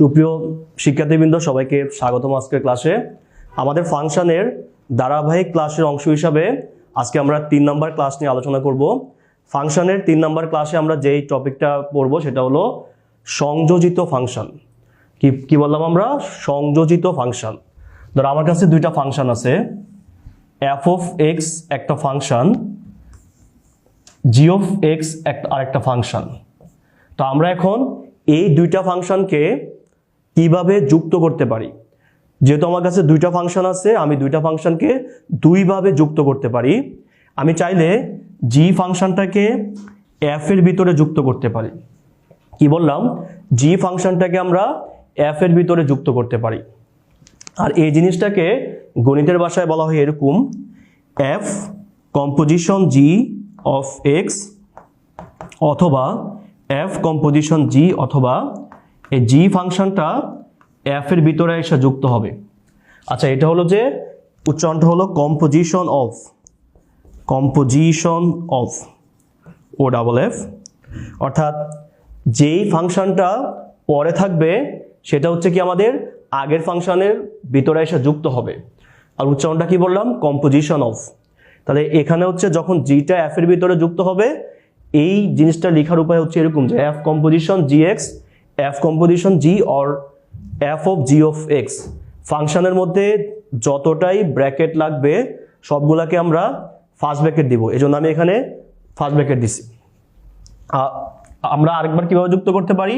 সুপ্রিয় শিক্ষার্থীবৃন্দ, সবাইকে স্বাগতম আজকের ক্লাসে। আমাদের ফাংশনের ধারাবাহিক ক্লাসের অংশ হিসাবে আজকে আমরা তিন নম্বর ক্লাস নিয়ে আলোচনা করব। ফাংশনের তিন নম্বর ক্লাসে আমরা যেই টপিকটা পড়ব সেটা হলো সংযোজিত ফাংশন। কি কি বললাম আমরা? সংযোজিত ফাংশন। ধরো আমার কাছে দুইটা ফাংশন আছে। এফ অফ এক্স একটা ফাংশন জি অফ এক্স একটা, আরেকটা ফাংশন। তো আমরা এখন এই দুইটা ফাংশনকে কীভাবে যুক্ত করতে পারি? যেহেতু আমার কাছে দুইটা ফাংশন আছে, আমি দুইটা ফাংশনকে দুইভাবে যুক্ত করতে পারি। আমি চাইলে জি ফাংশনটাকে এফ এর ভিতরে যুক্ত করতে পারি। কি বললাম? জি ফাংশনটাকে আমরা এফ এর ভিতরে যুক্ত করতে পারি। আর এই জিনিসটাকে গণিতের ভাষায় বলা হয় এরকম F composition G of X অথবা এফ কম্পোজিশন জি অথবা এই জি ফাংশনটা এফ এর ভিতরে এসে যুক্ত হবে। আচ্ছা এটা হলো যে উচ্চারণটা হলো কম্পোজিশন অফ কম্পোজিশন অফ ও ডাবল এফ অর্থাৎ যেই ফাংশনটা পরে থাকবে, সেটা হচ্ছে কি আমাদের আগের ফাংশনের ভিতরে এসে যুক্ত হবে। আর উচ্চারণটা কি বললাম? কম্পোজিশন অফ তাহলে এখানে হচ্ছে যখন জিটা এফ এর ভিতরে যুক্ত হবে, এই জিনিসটা লেখার উপায় হচ্ছে এরকম যে F composition G X F composition G or F of G of X ফাংশনের মধ্যে যতটাই ব্র্যাকেট লাগবে, সবগুলাকে আমরা ফার্স্ট ব্র্যাকেট দিব। এই জন্য আমি এখানে ফার্স্ট ব্র্যাকেট দিছি। আমরা আরেকবার কীভাবে যুক্ত করতে পারি?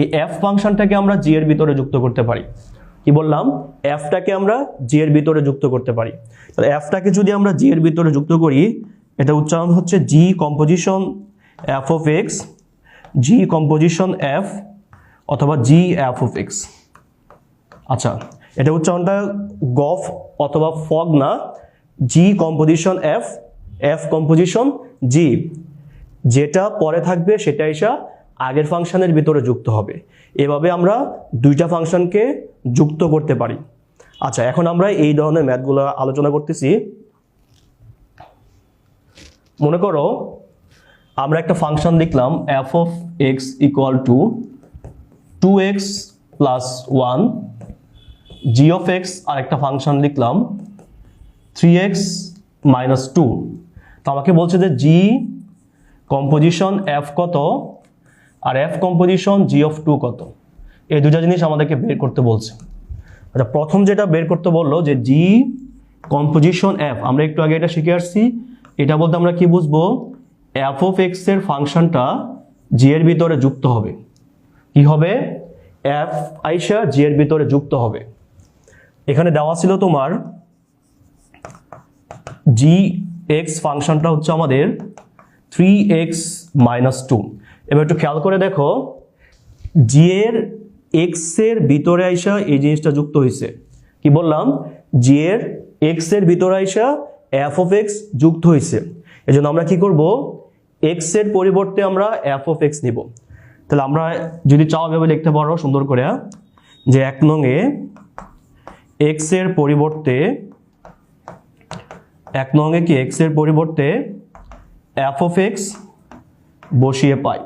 এই এফ ফাংশনটাকে আমরা জি এর ভিতরে যুক্ত করতে পারি। কি বললাম? এফটাকে আমরা জি এর ভিতরে যুক্ত করতে পারি। তাহলে এফটাকে যদি আমরা জি এর ভিতরে যুক্ত করি, এটা উচ্চারণ হচ্ছে G composition F of X G composition F অথবা জি এফ অফ এক্স আচ্ছা এটা উচ্চারণটা গফ অথবা ফগ না। G composition F F composition G যেটা পরে থাকবে, সেটা এসা আগের ফাংশনের ভিতরে যুক্ত হবে। এভাবে আমরা দুইটা ফাংশনকে যুক্ত করতে পারি। আচ্ছা এখন আমরা এই ধরনের ম্যাথগুলো আলোচনা করতেছি। মনে করো, আমরা একটা ফাংশন লিখলাম F of X equal to two X plus one G of X আর একটা ফাংশন লিখলাম থ্রি এক্স মাইনাস টু তো আমাকে বলছে যে জি কম্পোজিশন এফ কত আর F composition G of two কত? এই দুটা জিনিস আমাদেরকে বের করতে বলছে। আচ্ছা প্রথম যেটা বের করতে বলল যে জি কম্পোজিশন এফ আমরা একটু আগে এটা শিখে আসছি। এটা বলতে আমরা কি বুঝব? এফ অফ এক্সের ফাংশনটা জি এর ভিতরে যুক্ত হবে। কি হবে? এফ আইসা জি এর ভিতরে যুক্ত হবে। এখানে দেওয়া ছিল তোমার জি এক্স ফাংশনটা হচ্ছে আমাদের থ্রি এক্স মাইনাস টু এবার একটু খেয়াল করে দেখো জি এর এক্সের ভিতরে আইসা এই জিনিসটা যুক্ত হয়েছে। কি বললাম? জি এর এক্সের ভিতরে আইসা এফ অফ এক্স যুক্ত হয়েছে। এই জন্য আমরা কি করব? এক্সের পরিবর্তে আমরা এফ অফ এক্স নিব। তাহলে আমরা যদি চাও ভেবে লিখতে পারো, সুন্দর করে যে এক নঙে এক্সের পরিবর্তে, এক নঙে কি এক্সের পরিবর্তে এফ অফ এক্স বসিয়ে পাই।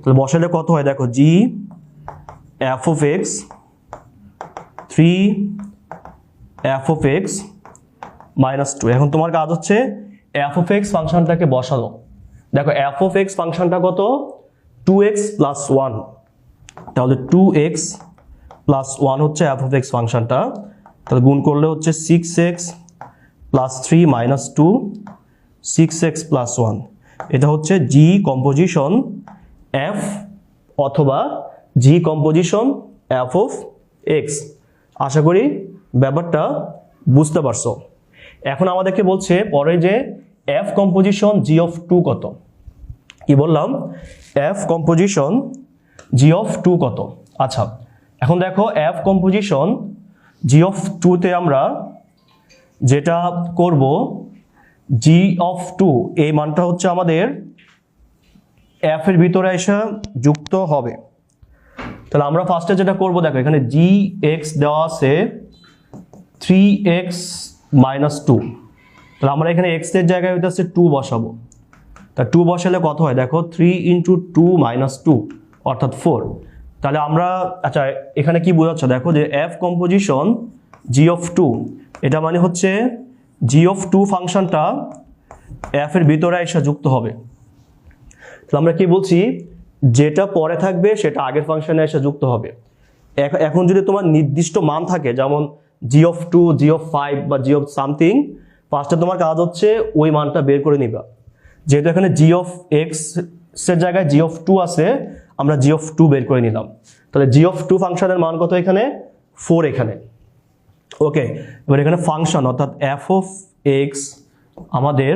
তাহলে বসালে কত হয়? দেখো G F of X three F of X minus two এখন তোমার কাজ হচ্ছে এফ অফ এক্স ফাংশনটাকে বসানো। দেখো এফ অফ এক্স ফাংশনটা কত? টু এক্স প্লাস ওয়ান তাহলে টু এক্স প্লাস ওয়ান হচ্ছে এফ অফ এক্স ফাংশনটা। তাহলে গুণ করলে হচ্ছে six X plus three minus two six X plus one এটা হচ্ছে জি কম্পোজিশন এফ অথবা G composition F of X আশা করি ব্যাপারটা বুঝতে পারছ। এখন আমাদেরকে বলছে পরে যে F composition G of two কত। কি বললাম? F composition G of two কত? আচ্ছা এখন দেখো এফ কম্পোজিশন জি অফ টুতে আমরা যেটা করব জি অফ টু এই মানটা হচ্ছে আমাদের এফ এর ভিতরে এসে যুক্ত হবে। তাহলে আমরা ফার্স্টে যেটা করব, দেখো এখানে জি এক্স দেওয়া আছে থ্রি এক্স মাইনাস টু তাহলে আমরা এখানে এক্সের জায়গায় হইতেছে টু বসাবো। তা টু বসালে কত হয়? দেখো three into two minus two অর্থাৎ ফোর তাহলে আমরা আচ্ছা এখানে কি বোঝাচ্ছে? দেখো যে F composition G of two এটা মানে হচ্ছে জি অফ টু ফাংশনটা এফ এর ভিতরে এসে যুক্ত হবে। তাহলে আমরা কি বলছি? যেটা পরে থাকবে, সেটা আগের ফাংশনে এসে যুক্ত হবে। এখ- এখন যদি তোমার নির্দিষ্ট মান থাকে, যেমন G of two G of five বা জি অফ সামথিং ফার্স্টে তোমার কাজ হচ্ছে ওই মানটা বের করে নিবা। যেহেতু এখানে জি অফ এক্সের জায়গায় জি অফ টু আছে, আমরা জি অফ টু বের করে নিলাম। তাহলে জি অফ টু ফাংশনের মান কত এখানে? ফোর এখানে। ওকে, এবার এখানে ফাংশন, অর্থাৎ এফ অফ এক্স আমাদের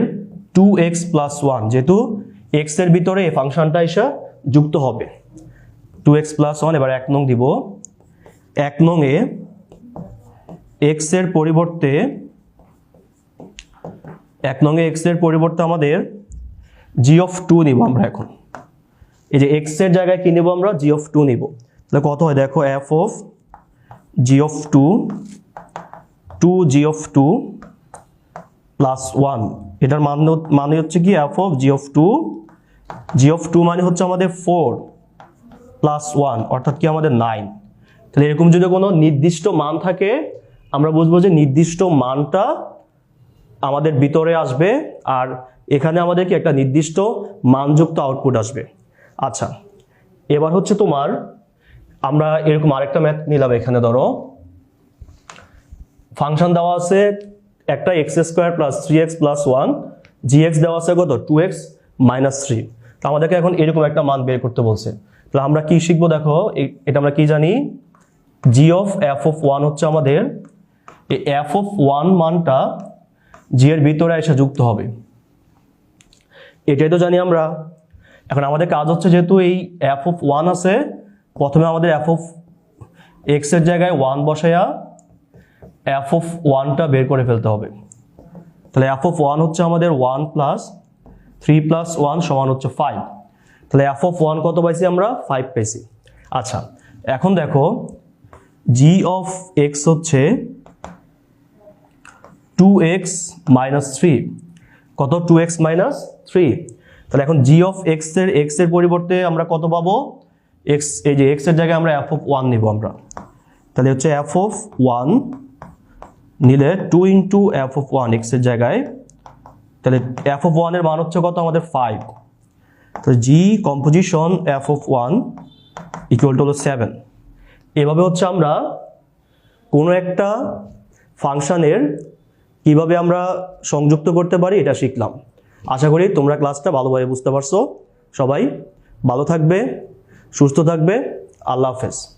টু এক্স প্লাস ওয়ান যেহেতু এক্সের ভিতরে এই ফাংশনটা এসে যুক্ত হবে। টু এক্স প্লাস ওয়ান এবার এক নং দিব। এক নং এ এক্সের পরিবর্তে, এক নং এ এক্সের পরিবর্তে আমাদের জি অফ টু নিব আমরা এখন। এই যে এক্সের জায়গায় কি নিব আমরা? জি অফ টু নিব। তাহলে কত হয়? দেখো F of G of two two G of two plus one এটার মান মানে হচ্ছে কি? F of G of two G of two মানে হচ্ছে আমাদের ফোর প্লাস ওয়ান অর্থাৎ কি? আমাদের নাইন তাহলে এরকম যদি কোনো নির্দিষ্ট মান থাকে, আমরা বুঝব যে নির্দিষ্ট মানটা আমাদের ভিতরে আসবে, আর এখানে আমাদের কি একটা নির্দিষ্ট মানযুক্ত আউটপুট আসবে। আচ্ছা এবার হচ্ছে তোমার, আমরা এরকম আরেকটা ম্যাথ নিলাম এখানে, ধরো। ফাংশন দেওয়া আছে একটা X square plus three X plus one G X দেওয়া আছে কত? টু এক্স মাইনাস থ্রি তো আমাদেরকে এখন এরকম একটা মান বের করতে বলছে। তাহলে আমরা কি শিখব দেখো? এটা আমরা কি জানি? G of F of one হচ্ছে আমাদের, এই এফ অফ ওয়ান মানটা জি এর ভিতরে এসে যুক্ত হবে। এটাই তো জানি আমরা, এখন আমাদের কাজ হচ্ছে যেহেতু এই এফ অফ ওয়ান আছে, প্রথমে আমাদের এফ অফ এক্সের জায়গায় ওয়ান বসায়া এফ অফ ওয়ানটা বের করে ফেলতে হবে। তাহলে এফ অফ ওয়ান হচ্ছে আমাদের one plus three plus one সমান হচ্ছে ফাইভ তাহলে এফ অফ ওয়ান কত পাইছি আমরা? ফাইভ পেয়েছি আচ্ছা এখন দেখো জি অফ এক্স হচ্ছে টু এক্স মাইনাস থ্রি কত? টু এক্স মাইনাস থ্রি তাহলে এখন জি অফ এক্সের এক্সের পরিবর্তে আমরা কত পাবো? এক্স এই যে এক্সের জায়গায় আমরা এফ অফ ওয়ান নিব আমরা। তাহলে হচ্ছে এফ অফ ওয়ান নিলে two into F of one এক্সের জায়গায়। তাহলে এফ অফ ওয়ানের মান হচ্ছে কত? আমাদের ফাইভ তাহলে G composition F of one equal to হলো সেভেন এভাবে হচ্ছে আমরা কোনো একটা ফাংশনের কীভাবে আমরা সংযুক্ত করতে পারি, এটা শিখলাম। আশা করি তোমরা ক্লাসটা ভালোভাবে বুঝতে পারছ। সবাই ভালো থাকবে সুস্থ থাকবে। আল্লাহ হাফেজ।